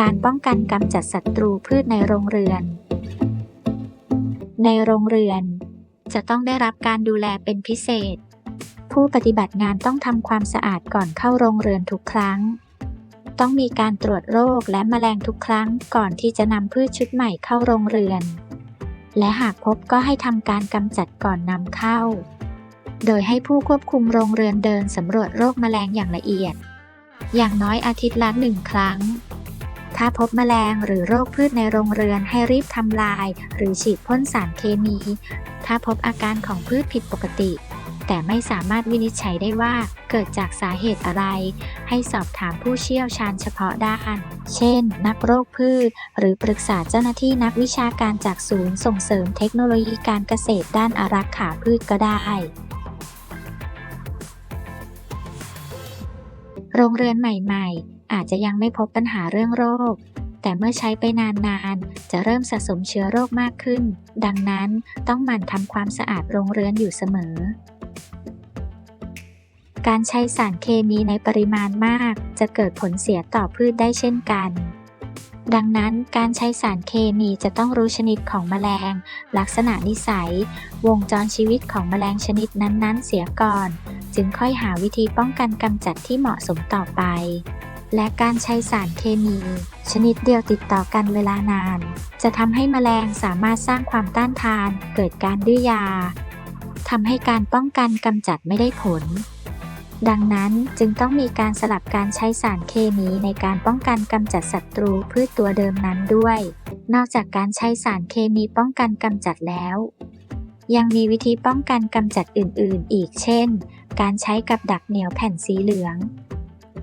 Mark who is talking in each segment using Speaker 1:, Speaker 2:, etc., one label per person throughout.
Speaker 1: การป้องกันกำจัดศัตรูพืชในโรงเรือน ในโรงเรือน จะต้องได้รับการดูแลเป็นพิเศษ ผู้ปฏิบัติงานต้องทำความสะอาดก่อนเข้าโรงเรือนทุกครั้ง ต้องมีการตรวจโรคและแมลงทุกครั้งก่อนที่จะนำพืชชุดใหม่เข้าโรงเรือน และหากพบก็ให้ทำการกำจัดก่อนนำเข้า โดยให้ผู้ควบคุมโรงเรือนเดินสำรวจโรคแมลงอย่างละเอียด อย่างน้อยอาทิตย์ละหนึ่งครั้ง ถ้าพบแมลงหรือโรคพืชในโรงเรือนให้รีบทำลาย หรือฉีดพ่นสารเคมี ถ้าพบอาการของพืชผิดปกติ แต่ไม่สามารถวินิจฉัยได้ว่าเกิดจากสาเหตุอะไร ให้สอบถามผู้เชี่ยวชาญเฉพาะด้าน เช่น นักโรคพืช หรือปรึกษาเจ้าหน้าที่นักวิชาการจากศูนย์ส่งเสริมเทคโนโลยีการเกษตรด้านอารักขาพืชก็ได้ โรงเรือนใหม่ๆ อาจจะยังไม่พบปัญหาเรื่องโรค แต่เมื่อใช้ไปนานๆ จะเริ่มสะสมเชื้อโรคมากขึ้น ดังนั้นต้องหมั่นทำความสะอาดโรงเรือนอยู่เสมอ การใช้สารเคมีในปริมาณมาก จะเกิดผลเสียต่อพืชได้เช่นกันดังนั้นการใช้สารเคมีจะต้องรู้ชนิดของแมลง ลักษณะนิสัย วงจรชีวิตของแมลงชนิดนั้นๆ เสียก่อน จึงค่อยหาวิธีป้องกันกำจัดที่เหมาะสมต่อไป และการใช้สารเคมี ชนิดเดียวติดต่อกันเวลานาน จะทำให้แมลงสามารถสร้างความต้านทาน เกิดการดื้อยาทำให้การป้องกันกำจัดไม่ได้ผล ดังนั้นจึงต้องมีการสลับการใช้สารเคมีในการป้องกันกำจัดศัตรูพืชตัวเดิมนั้นด้วย นอกจากการใช้สารเคมีป้องกันกำจัดแล้ว ยังมีวิธีป้องกันกำจัดอื่น ๆ อีกเช่น การใช้กับดักเหนียวแผ่นสีเหลือง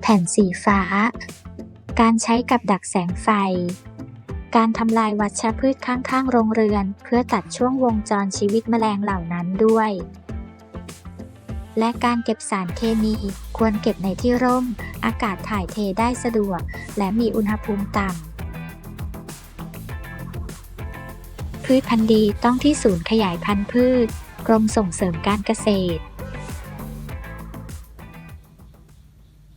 Speaker 1: แผ่นสีฟ้า การใช้กับดักแสงไฟ การทำลายวัชพืชข้างๆ โรงเรือน เพื่อตัดช่วงวงจรชีวิตแมลงเหล่านั้นด้วย และการเก็บสารเคมี ควรเก็บในที่ร่ม อากาศถ่ายเทได้สะดวก และมีอุณหภูมิต่ำพืชพันธุ์ดีต้องที่ศูนย์ขยายพันธุ์พืช กรมส่งเสริมการเกษตร